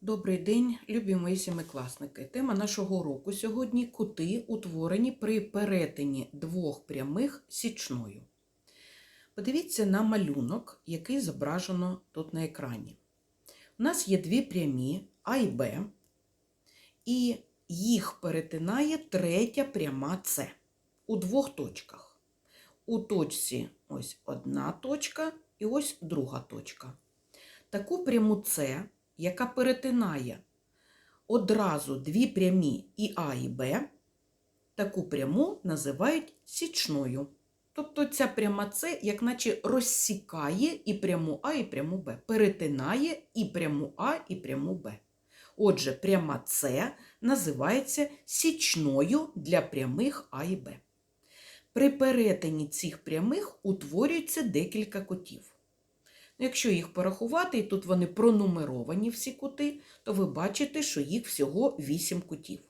Добрий день, любі мої сімикласники. Тема нашого уроку сьогодні кути, утворені при перетині двох прямих січною. Подивіться на малюнок, який зображено тут на екрані. У нас є дві прямі А і Б, і їх перетинає третя пряма С у двох точках. У точці ось одна точка і ось друга точка. Таку пряму С яка перетинає одразу дві прямі і А, і Б, таку пряму називають січною. Тобто ця пряма С, як наче розсікає і пряму А, і пряму Б, перетинає і пряму А, і пряму Б. Отже, пряма С називається січною для прямих А і Б. При перетині цих прямих утворюється декілька кутів. Якщо їх порахувати, і тут вони пронумеровані всі кути, то ви бачите, що їх всього 8 кутів.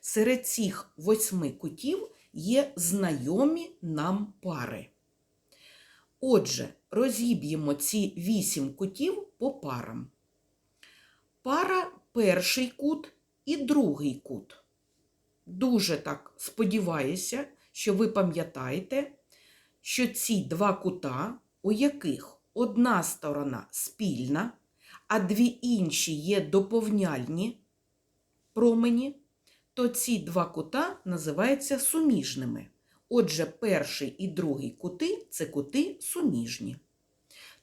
Серед цих восьми кутів є знайомі нам пари. Отже, розіб'ємо ці 8 кутів по парам. Пара перший кут і другий кут. Дуже так сподіваюся, що ви пам'ятаєте, що ці два кута, у яких одна сторона спільна, а дві інші є доповняльні промені, то ці два кута називаються суміжними. Отже, перший і другий кути це кути суміжні.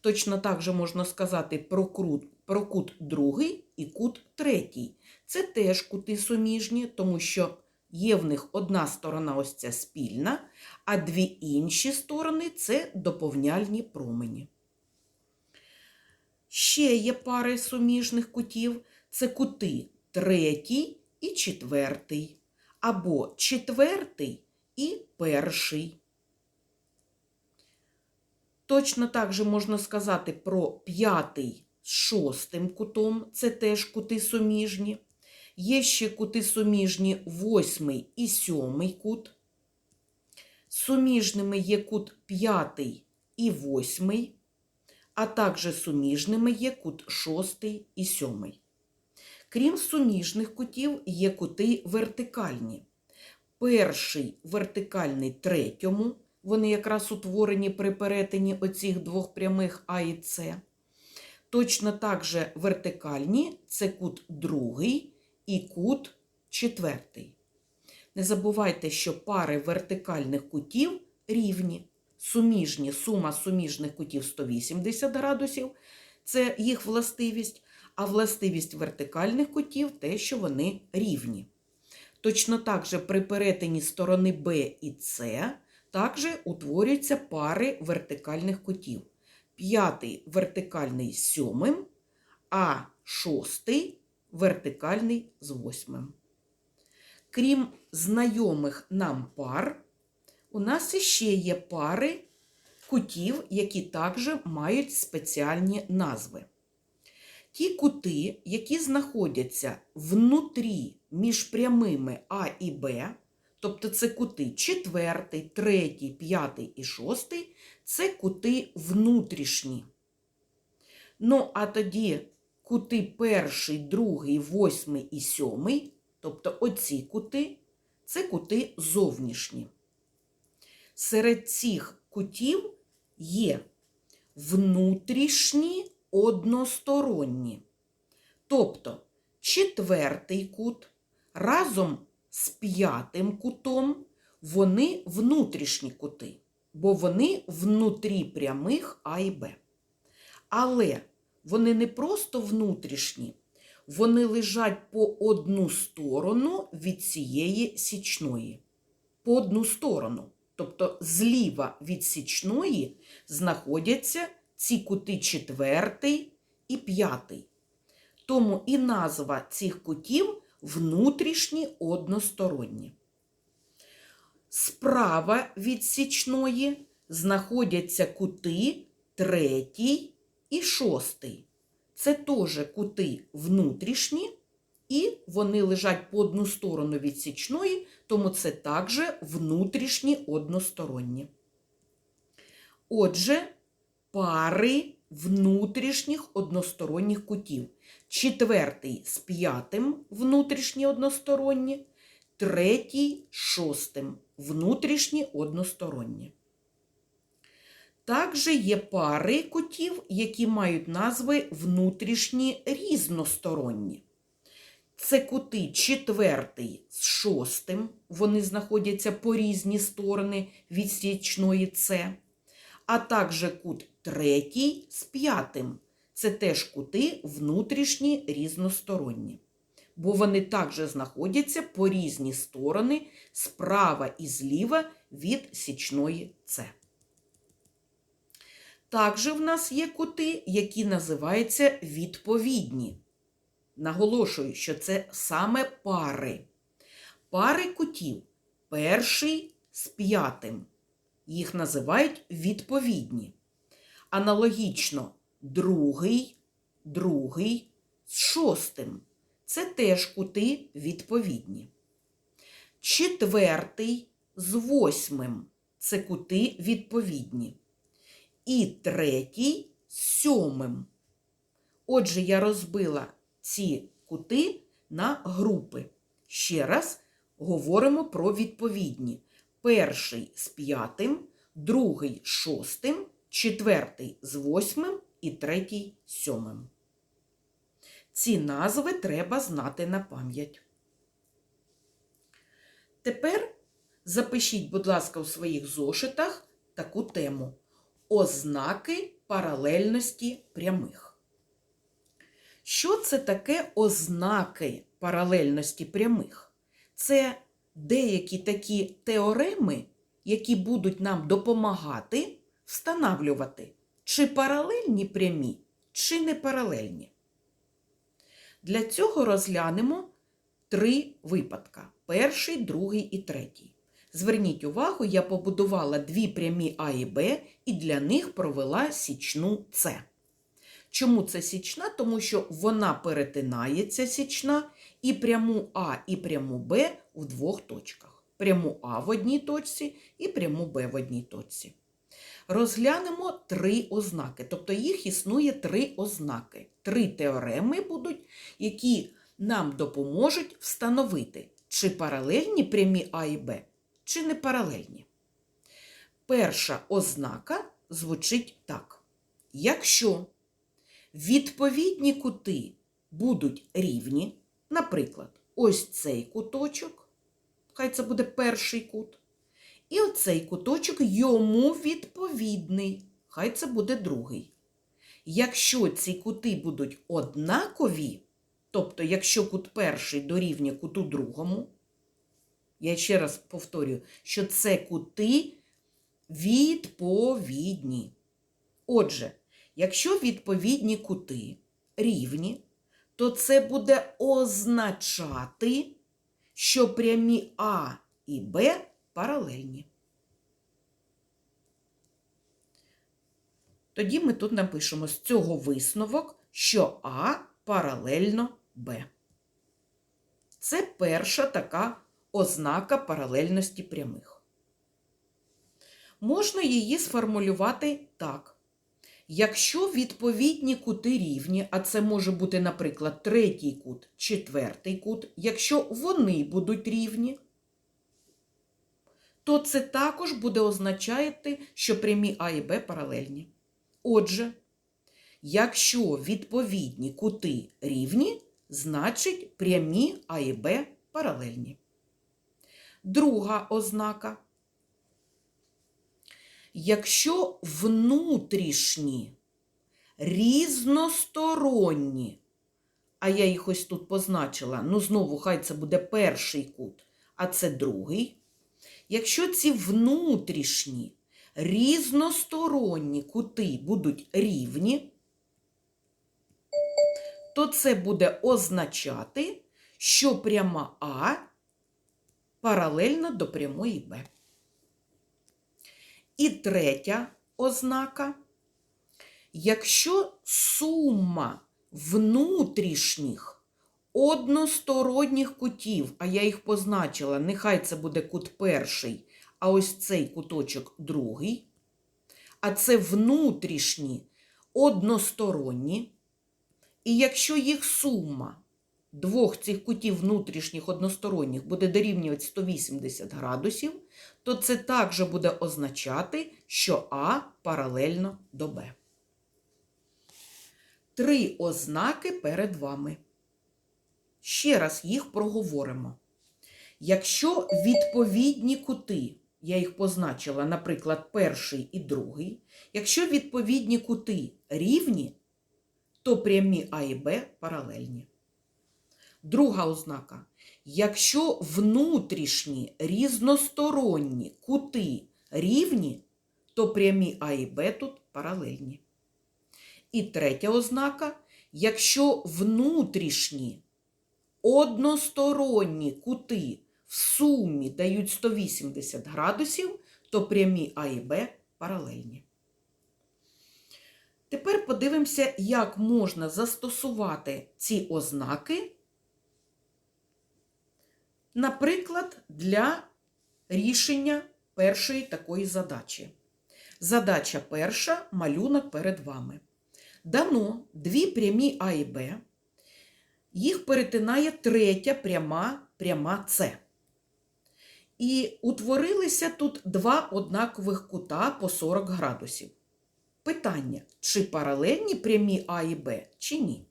Точно так же можна сказати про, крут, про кут другий і кут третій. Це теж кути суміжні, тому що є в них одна сторона ось ця спільна, а дві інші сторони це доповняльні промені. Ще є пари суміжних кутів це кути третій і четвертий, або четвертий і перший. Точно так же можна сказати про п'ятий з шостим кутом, це теж кути суміжні. Є ще кути суміжні восьмий і сьомий кут. Суміжними є кут п'ятий і восьмий а також суміжними є кут 6 і 7. Крім суміжних кутів, є кути вертикальні. Перший вертикальний третьому, вони якраз утворені при перетині оцих двох прямих А і С. Точно так же вертикальні це кут другий і кут четвертий. Не забувайте, що пари вертикальних кутів рівні суміжні, сума суміжних кутів 180 градусів, це їх властивість, а властивість вертикальних кутів те, що вони рівні. Точно так же при перетині сторони Б і С також утворюються пари вертикальних кутів. П'ятий вертикальний з сьомим, а шостий вертикальний з восьмим. Крім знайомих нам пар, у нас іще є пари кутів, які також мають спеціальні назви. Ті кути, які знаходяться внутрі між прямими А і Б, тобто це кути 4, 3, 5 і 6, це кути внутрішні. Ну, а тоді кути перший, другий, восьмий і сьомий, тобто оці кути, це кути зовнішні. Серед цих кутів є внутрішні односторонні. Тобто четвертий кут разом з п'ятим кутом вони внутрішні кути, бо вони внутрі прямих А і Б. Але вони не просто внутрішні, вони лежать по одну сторону від цієї січної. По одну сторону. Тобто зліва від січної знаходяться ці кути четвертий і п'ятий. Тому і назва цих кутів внутрішні односторонні. Справа від січної знаходяться кути третій і шостий. Це теж кути внутрішні, і вони лежать по одну сторону від січної, тому це також внутрішні односторонні. Отже, пари внутрішніх односторонніх кутів. Четвертий з п'ятим внутрішні односторонні, третій з шостим внутрішні односторонні. Також є пари кутів, які мають назви внутрішні різносторонні. Це кути четвертий з шостим, вони знаходяться по різні сторони від січної С, а також кут третій з п'ятим. Це теж кути внутрішні різносторонні, бо вони також знаходяться по різні сторони справа і зліва від січної С. Також в нас є кути, які називаються відповідні. Наголошую, що це саме пари. Пари кутів перший з п'ятим. Їх називають відповідні. Аналогічно другий, другий з шостим. Це теж кути відповідні. Четвертий з восьмим. Це кути відповідні. І третій з сьомим. Отже, я розбила ці кути на групи. Ще раз говоримо про відповідні. Перший з п'ятим, другий з шостим, четвертий з восьмим і третій з сьомим. Ці назви треба знати на пам'ять. Тепер запишіть, будь ласка, у своїх зошитах таку тему ознаки паралельності прямих. Що це таке ознаки паралельності прямих? Це деякі такі теореми, які будуть нам допомагати встановлювати, чи паралельні прямі, чи не паралельні. Для цього розглянемо три випадка: перший, другий і третій. Зверніть увагу, я побудувала дві прямі А і Б і для них провела січну С. Чому це січна? Тому що вона перетинається січна і пряму А і пряму Б в двох точках. Пряму А в одній точці і пряму Б в одній точці. Розглянемо три ознаки, тобто їх існує три ознаки. Три теореми будуть, які нам допоможуть встановити, чи паралельні прямі А і Б, чи не паралельні. Перша ознака звучить так. Якщо відповідні кути будуть рівні, наприклад, ось цей куточок, хай це буде перший кут, і оцей куточок йому відповідний, хай це буде другий. Якщо ці кути будуть однакові, тобто, якщо кут перший дорівнює куту другому, я ще раз повторюю, що це кути відповідні. Отже, якщо відповідні кути рівні, то це буде означати, що прямі А і Б паралельні. Тоді ми тут напишемо з цього висновок, що А паралельно Б. Це перша така ознака паралельності прямих. Можна її сформулювати так. Якщо відповідні кути рівні, а це може бути, наприклад, третій кут, четвертий кут, якщо вони будуть рівні, то це також буде означати, що прямі А і Б паралельні. Отже, якщо відповідні кути рівні, значить прямі А і Б паралельні. Друга ознака. Якщо внутрішні, різносторонні, а я їх ось тут позначила, ну знову хай це буде перший кут, а це другий. Якщо ці внутрішні, різносторонні кути будуть рівні, то це буде означати, що пряма А паралельно до прямої Б. І третя ознака. Якщо сума внутрішніх односторонніх кутів, а я їх позначила, нехай це буде кут перший, а ось цей куточок другий, а це внутрішні односторонні, і якщо їх сума двох цих кутів внутрішніх односторонніх буде дорівнювати 180 градусів, то це також буде означати, що А паралельно до Б. Три ознаки перед вами. Ще раз їх проговоримо. Якщо відповідні кути, я їх позначила, наприклад, перший і другий, якщо відповідні кути рівні, то прямі А і Б паралельні. Друга ознака. Якщо внутрішні різносторонні кути рівні, то прямі А і Б тут паралельні. І третя ознака. Якщо внутрішні односторонні кути в сумі дають 180 градусів, то прямі А і Б паралельні. Тепер подивимося, як можна застосувати ці ознаки, наприклад, для рішення першої такої задачі. Задача перша малюнок перед вами. Дано дві прямі А і Б, їх перетинає третя пряма пряма С. І утворилися тут два однакових кута по 40 градусів. Питання, чи паралельні прямі А і Б, чи ні?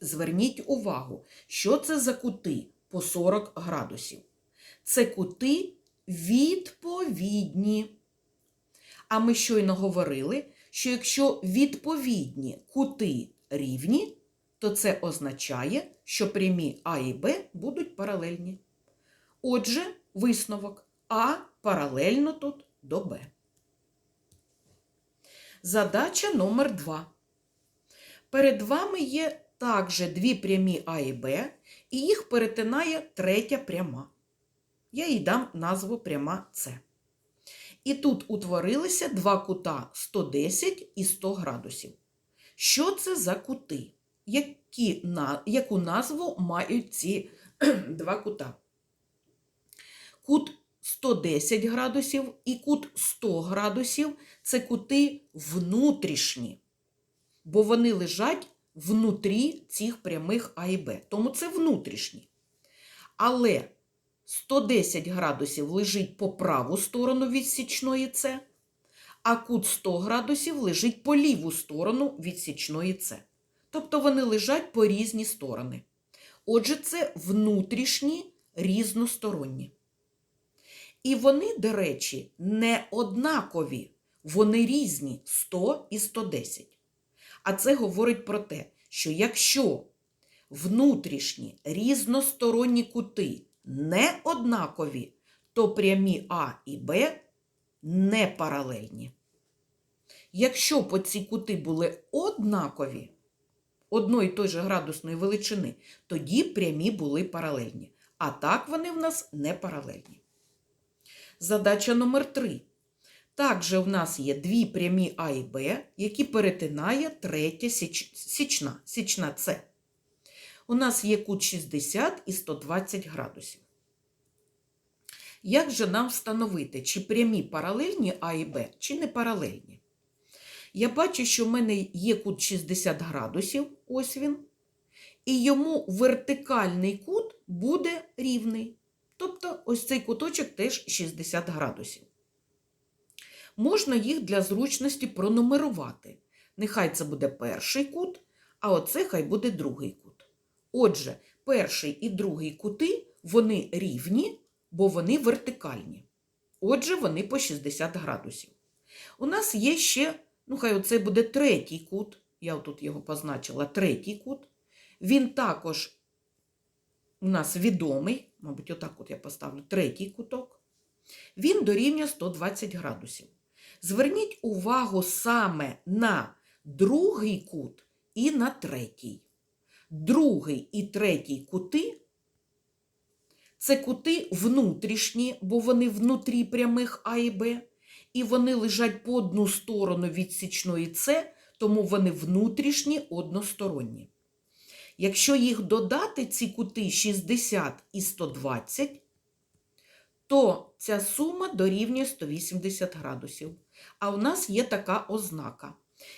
Зверніть увагу, що це за кути по 40 градусів. Це кути відповідні. А ми щойно говорили, що якщо відповідні кути рівні, то це означає, що прямі А і Б будуть паралельні. Отже, висновок А паралельно тут до Б. Задача номер 2. Перед вами є також дві прямі А і Б, і їх перетинає третя пряма. Я їй дам назву пряма С. І тут утворилися два кута 110 і 100 градусів. Що це за кути? Які, на, Яку назву мають ці два кута? Кут 110 градусів і кут 100 градусів це кути внутрішні, бо вони лежать внутрі цих прямих А і Б. Тому це внутрішні. Але 110 градусів лежить по праву сторону від січної С, а кут 100 градусів лежить по ліву сторону від січної С. Тобто вони лежать по різні сторони. Отже, це внутрішні різносторонні. І вони, до речі, не однакові, вони різні 100 і 110. А це говорить про те, що якщо внутрішні різносторонні кути не однакові, то прямі А і Б не паралельні. Якщо б оці кути були однакові, одної той же градусної величини, тоді прямі були паралельні. А так вони в нас не паралельні. Задача номер 3. Також в нас є дві прямі А і Б, які перетинає третя січ... січна, січна С. У нас є кут 60 і 120 градусів. Як же нам встановити, чи прямі паралельні А і Б, чи не паралельні? Я бачу, що в мене є кут 60 градусів, ось він, і йому вертикальний кут буде рівний. Тобто ось цей куточок теж 60 градусів. Можна їх для зручності пронумерувати. Нехай це буде перший кут, а оце хай буде другий кут. Отже, перший і другий кути вони рівні, бо вони вертикальні. Отже, вони по 60 градусів. У нас є ще, ну хай оце буде третій кут, я тут його позначила, третій кут. Він також у нас відомий, мабуть, отак от я поставлю третій куток. Він дорівнює 120 градусів. Зверніть увагу саме на другий кут і на третій. Другий і третій кути це кути внутрішні, бо вони внутрі прямих А і Б, і вони лежать по одну сторону від січної С, тому вони внутрішні односторонні. Якщо їх додати, ці кути 60 і 120, то ця сума дорівнює 180 градусів. А у нас є така ознака.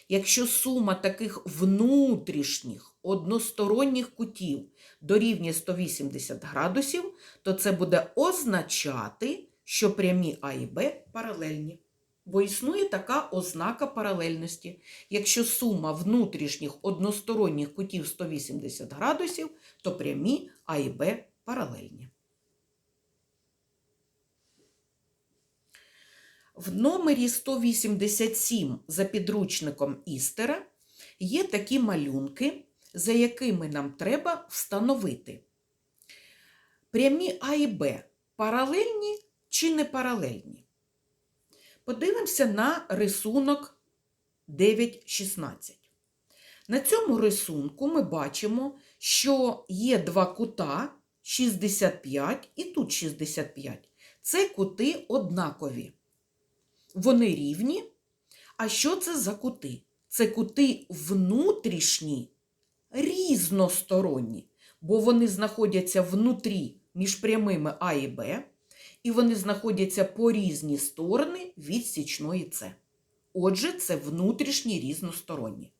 Якщо сума таких внутрішніх односторонніх кутів дорівнює 180 градусів, то це буде означати, що прямі А і Б паралельні. Бо існує така ознака паралельності. Якщо сума внутрішніх односторонніх кутів 180 градусів, то прямі А і Б паралельні. В номері 187 за підручником Істера є такі малюнки, за якими нам треба встановити. Прямі А і Б паралельні чи не паралельні? Подивимося на рисунок 9.16. На цьому рисунку ми бачимо, що є два кута 65 і тут 65. Це кути однакові. Вони рівні. А що це за кути? Це кути внутрішні, різносторонні, бо вони знаходяться внутрі між прямими А і Б, і вони знаходяться по різні сторони від січної С. Отже, це внутрішні різносторонні.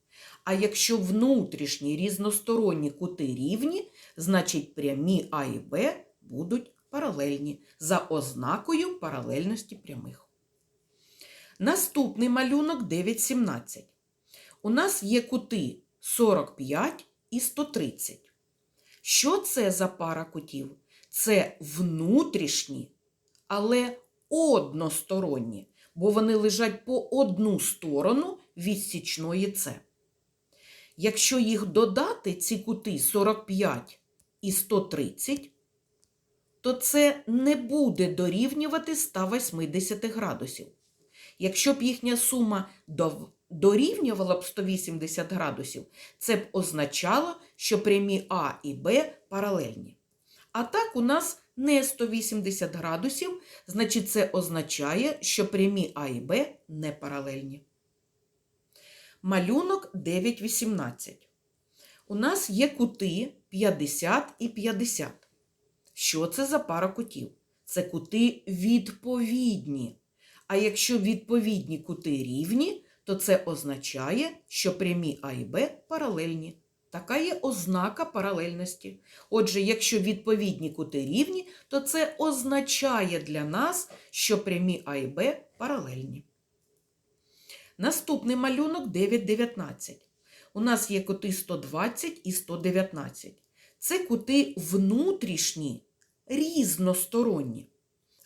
А якщо внутрішні різносторонні кути рівні, значить прямі А і Б будуть паралельні за ознакою паралельності прямих. Наступний малюнок 9,17. У нас є кути 45 і 130. Що це за пара кутів? Це внутрішні, але односторонні, бо вони лежать по одну сторону від січної С. Якщо їх додати, ці кути 45 і 130, то це не буде дорівнювати 180 градусів. Якщо б їхня сума дорівнювала б 180 градусів, це б означало, що прямі А і Б паралельні. А так у нас не 180 градусів, значить це означає, що прямі А і Б не паралельні. Малюнок 9,18. У нас є кути 50 і 50. Що це за пара кутів? Це кути відповідні. А якщо відповідні кути рівні, то це означає, що прямі А і Б паралельні. Така є ознака паралельності. Отже, якщо відповідні кути рівні, то це означає для нас, що прямі А і Б паралельні. Наступний малюнок 9,19. У нас є кути 120 і 119. Це кути внутрішні, різносторонні,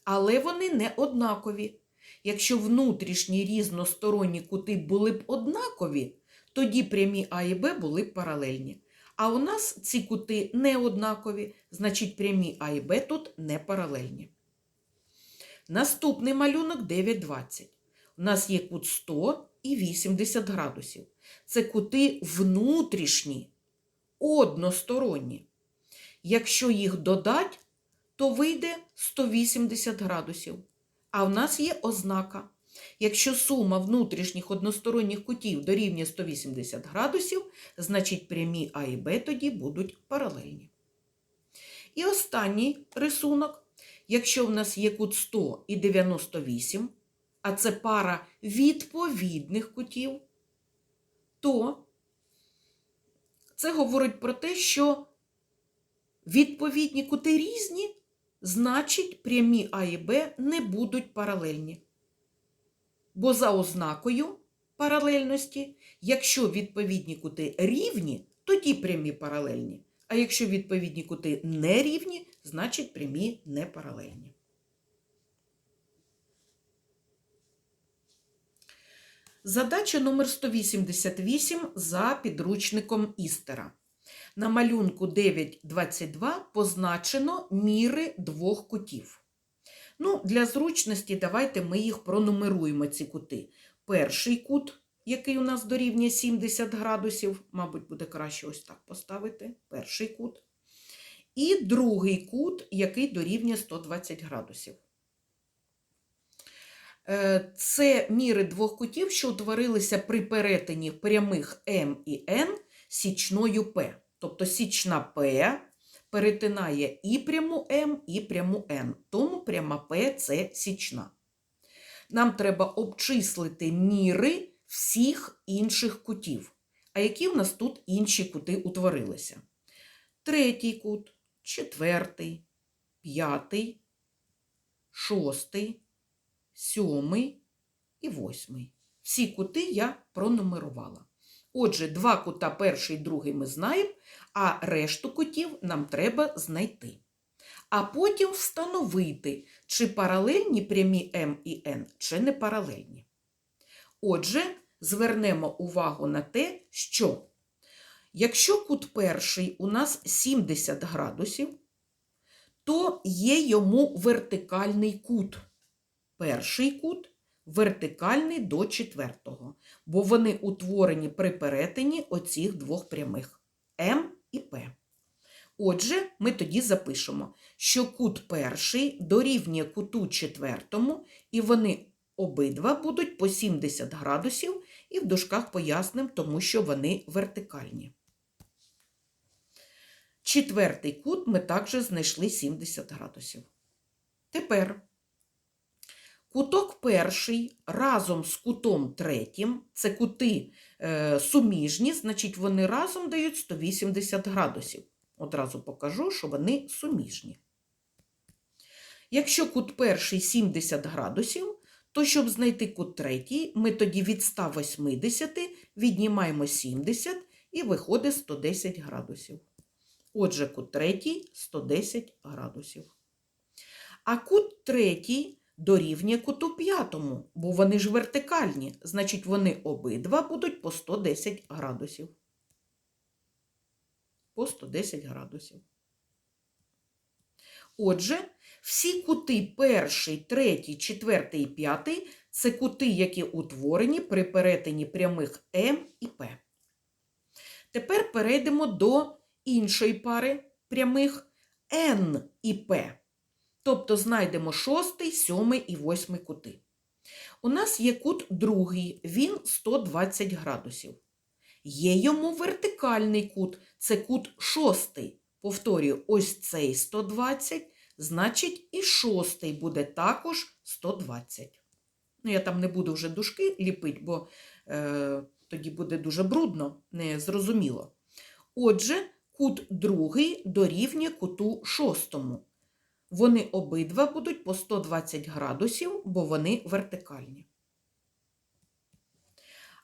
але вони не однакові. Якщо внутрішні різносторонні кути були б однакові, тоді прямі А і Б були б паралельні. А у нас ці кути не однакові, значить прямі А і Б тут не паралельні. Наступний малюнок 9,20. У нас є кут 100 і 80 градусів. Це кути внутрішні, односторонні. Якщо їх додать, то вийде 180 градусів. А в нас є ознака. Якщо сума внутрішніх односторонніх кутів дорівнює 180 градусів, значить прямі А і Б тоді будуть паралельні. І останній рисунок. Якщо в нас є кут 100 і 98, а це пара відповідних кутів, то це говорить про те, що відповідні кути різні, значить прямі А і Б не будуть паралельні. Бо за ознакою паралельності, якщо відповідні кути рівні, тоді прямі паралельні. А якщо відповідні кути не рівні, значить прямі не паралельні. Задача номер 188 за підручником Істера. На малюнку 9,22 позначено міри двох кутів. Ну, Для зручності давайте ми їх пронумеруємо, ці кути. Перший кут, який у нас дорівнює 70 градусів, мабуть, буде краще ось так поставити. Перший кут. І другий кут, який дорівнює 120 градусів. Е, це міри двох кутів, що утворилися при перетині прямих М і Н січною П. Тобто січна П перетинає і пряму М, і пряму Н. Тому пряма П це січна. Нам треба обчислити міри всіх інших кутів. А які в нас тут інші кути утворилися? Третій кут, четвертий, п'ятий, шостий, сьомий і восьмий. Всі кути я пронумерувала. Отже, два кута, перший другий ми знаємо, а решту кутів нам треба знайти. А потім встановити, чи паралельні прямі М і Н, чи не паралельні. Отже, звернемо увагу на те, що якщо кут перший у нас 70 градусів, то є йому вертикальний кут. Перший кут вертикальний до четвертого, бо вони утворені при перетині оцих двох прямих М і П. Отже, ми тоді запишемо, що кут перший дорівнює куту четвертому, і вони обидва будуть по 70 градусів, і в дужках поясним, тому що вони вертикальні. Четвертий кут ми також знайшли 70 градусів. Тепер куток перший разом з кутом третім, це кути е, суміжні, значить вони разом дають 180 градусів. Одразу покажу, що вони суміжні. Якщо кут перший 70 градусів, то щоб знайти кут третій, ми тоді від 180 віднімаємо 70 і виходить 110 градусів. Отже, кут третій 110 градусів. А кут третій дорівнює куту п'ятому, бо вони ж вертикальні, значить вони обидва будуть по 110 градусів. По 110 градусів. Отже, всі кути перший, третій, четвертий і п'ятий це кути, які утворені при перетині прямих М і П. Тепер перейдемо до іншої пари прямих N і П. Тобто знайдемо шостий, сьомий і восьмий кути. У нас є кут другий, він 120 градусів. Є йому вертикальний кут, це кут шостий. Повторюю, ось цей 120, значить і шостий буде також 120. Ну, я там не буду вже дужки ліпити, бо е, тоді буде дуже брудно, незрозуміло. Отже, кут другий дорівнює куту шостому. Вони обидва будуть по 120 градусів, бо вони вертикальні.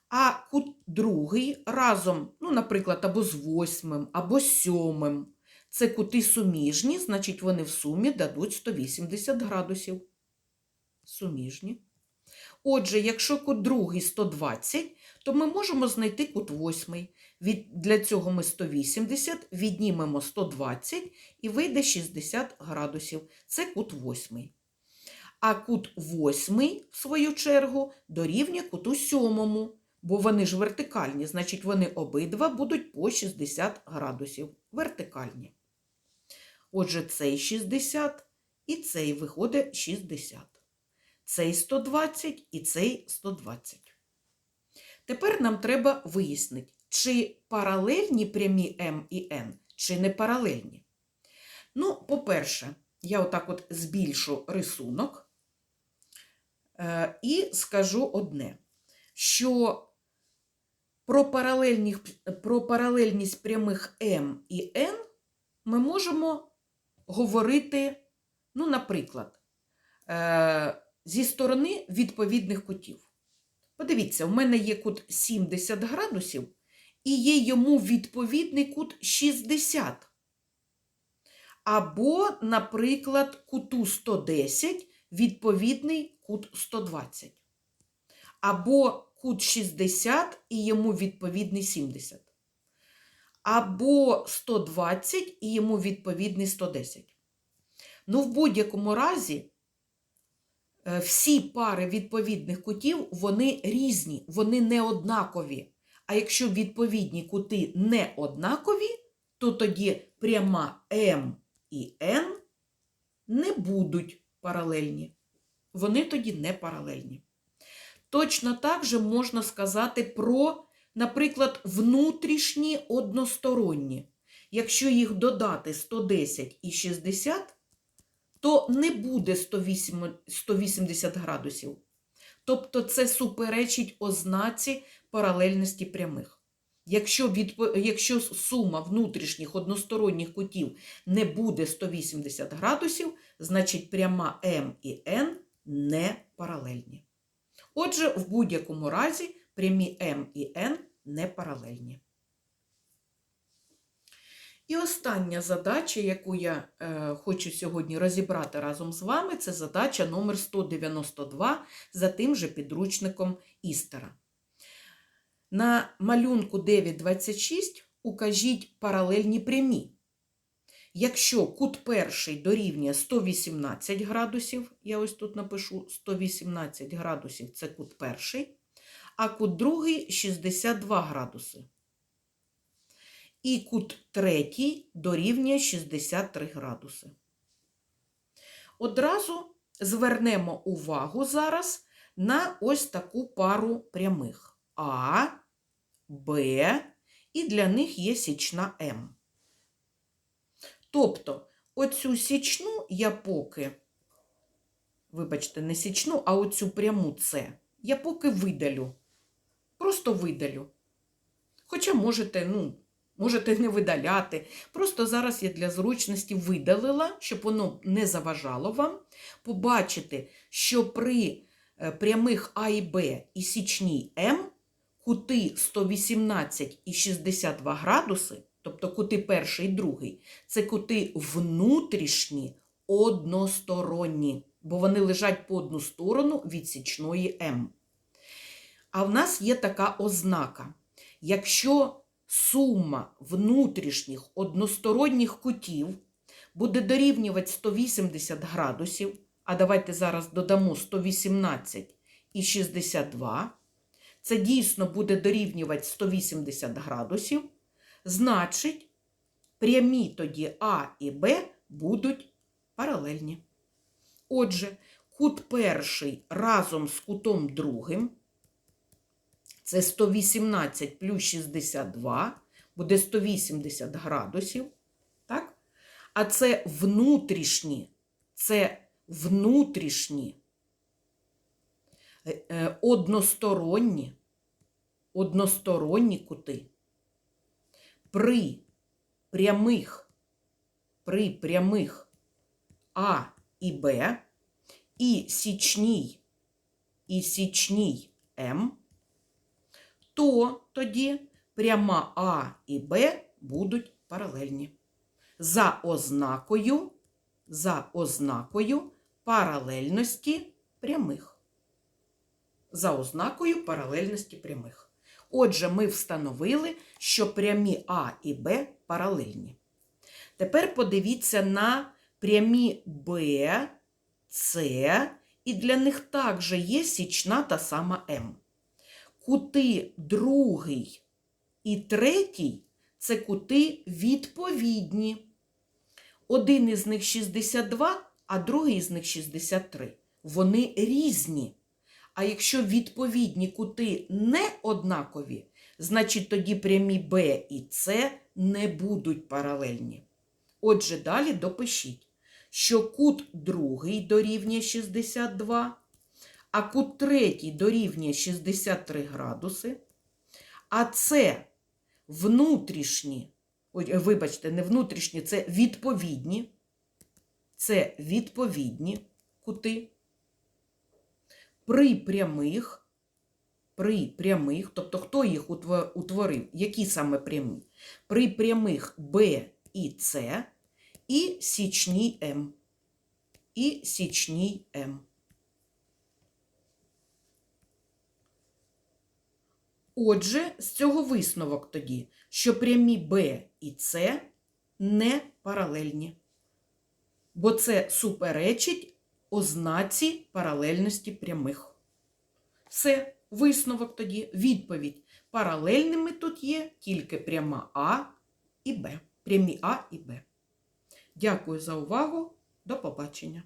А кут другий разом, ну, наприклад, або з восьмим, або з сьомим. Це кути суміжні, значить, вони в сумі дадуть 180 градусів. Суміжні. Отже, якщо кут другий 120, то ми можемо знайти кут восьмий. Від, Для цього ми 180 віднімемо 120 і вийде 60 градусів. Це кут восьмий. А кут восьмий, в свою чергу, дорівнює куту сьомому, бо вони ж вертикальні, значить, вони обидва будуть по 60 градусів. Вертикальні. Отже, цей 60 і цей виходить 60. Цей 120 і цей 120. Тепер нам треба вияснити, чи паралельні прямі М і Н, чи не паралельні. Ну, по-перше, я отак от збільшу рисунок е, і скажу одне, що про, про паралельність прямих М і Н ми можемо говорити, ну, наприклад, е, зі сторони відповідних кутів. Подивіться, у мене є кут 70 градусів і є йому відповідний кут 60. Або, наприклад, куту 110 відповідний кут 120. Або кут 60 і йому відповідний 70. Або 120 і йому відповідний 110. Ну, в будь-якому разі, е, всі пари відповідних кутів, вони різні, вони не однакові. А якщо відповідні кути не однакові, то тоді пряма М і Н не будуть паралельні. Вони тоді не паралельні. Точно так же можна сказати про, наприклад, внутрішні односторонні. Якщо їх додати 110 і 60, то не буде 180 градусів. Тобто це суперечить ознаці паралельності прямих. Якщо, відпо- якщо сума внутрішніх односторонніх кутів не буде 180 градусів, значить пряма М і Н не паралельні. Отже, в будь-якому разі прямі М і Н не паралельні. І остання задача, яку я е, хочу сьогодні розібрати разом з вами, це задача номер 192 за тим же підручником Істера. На малюнку 9.26 укажіть паралельні прямі. Якщо кут перший дорівнює 118 градусів, я ось тут напишу 118 градусів це кут перший, а кут другий 62 градуси. І кут третій дорівнює 63 градуси. Одразу звернемо увагу зараз на ось таку пару прямих А, Б, і для них є січна М. Тобто, оцю січну я поки, вибачте, не січну, а оцю пряму С, я поки видалю. Просто видалю. Хоча можете, ну, можете не видаляти. Просто зараз я для зручності видалила, щоб воно не заважало вам. Побачити, що при е, прямих А і Б і січній М кути 118 і 62 градуси, тобто кути перший і другий, це кути внутрішні односторонні, бо вони лежать по одну сторону від січної М. А в нас є така ознака. Якщо сума внутрішніх односторонніх кутів буде дорівнювати 180 градусів, а давайте зараз додамо 118 і 62, це дійсно буде дорівнювати 180 градусів, значить, прямі тоді А і Б будуть паралельні. Отже, кут перший разом з кутом другим це 118 плюс 62, буде 180 градусів. Так? А це внутрішні, це внутрішні, односторонні, односторонні кути. При прямих, при прямих А і Б і січній, і січній М то тоді пряма А і Б будуть паралельні. За ознакою, за ознакою паралельності прямих. За ознакою паралельності прямих. Отже, ми встановили, що прямі А і Б паралельні. Тепер подивіться на прямі Б, С, і для них також є січна та сама М кути другий і третій це кути відповідні. Один із них 62, а другий із них 63. Вони різні. А якщо відповідні кути не однакові, значить тоді прямі Б і С не будуть паралельні. Отже, далі допишіть, що кут другий дорівнює 62, а кут третій дорівнює 63 градуси, а це внутрішні, вибачте, не внутрішні, це відповідні, це відповідні кути. При прямих, при прямих, тобто хто їх утворив, які саме прямі? При прямих Б і С і січній М. І січній М. Отже, з цього висновок тоді, що прямі Б і С не паралельні, бо це суперечить ознаці паралельності прямих. Все, висновок тоді, відповідь. Паралельними тут є тільки пряма А і Б. Прямі А і Б. Дякую за увагу. До побачення.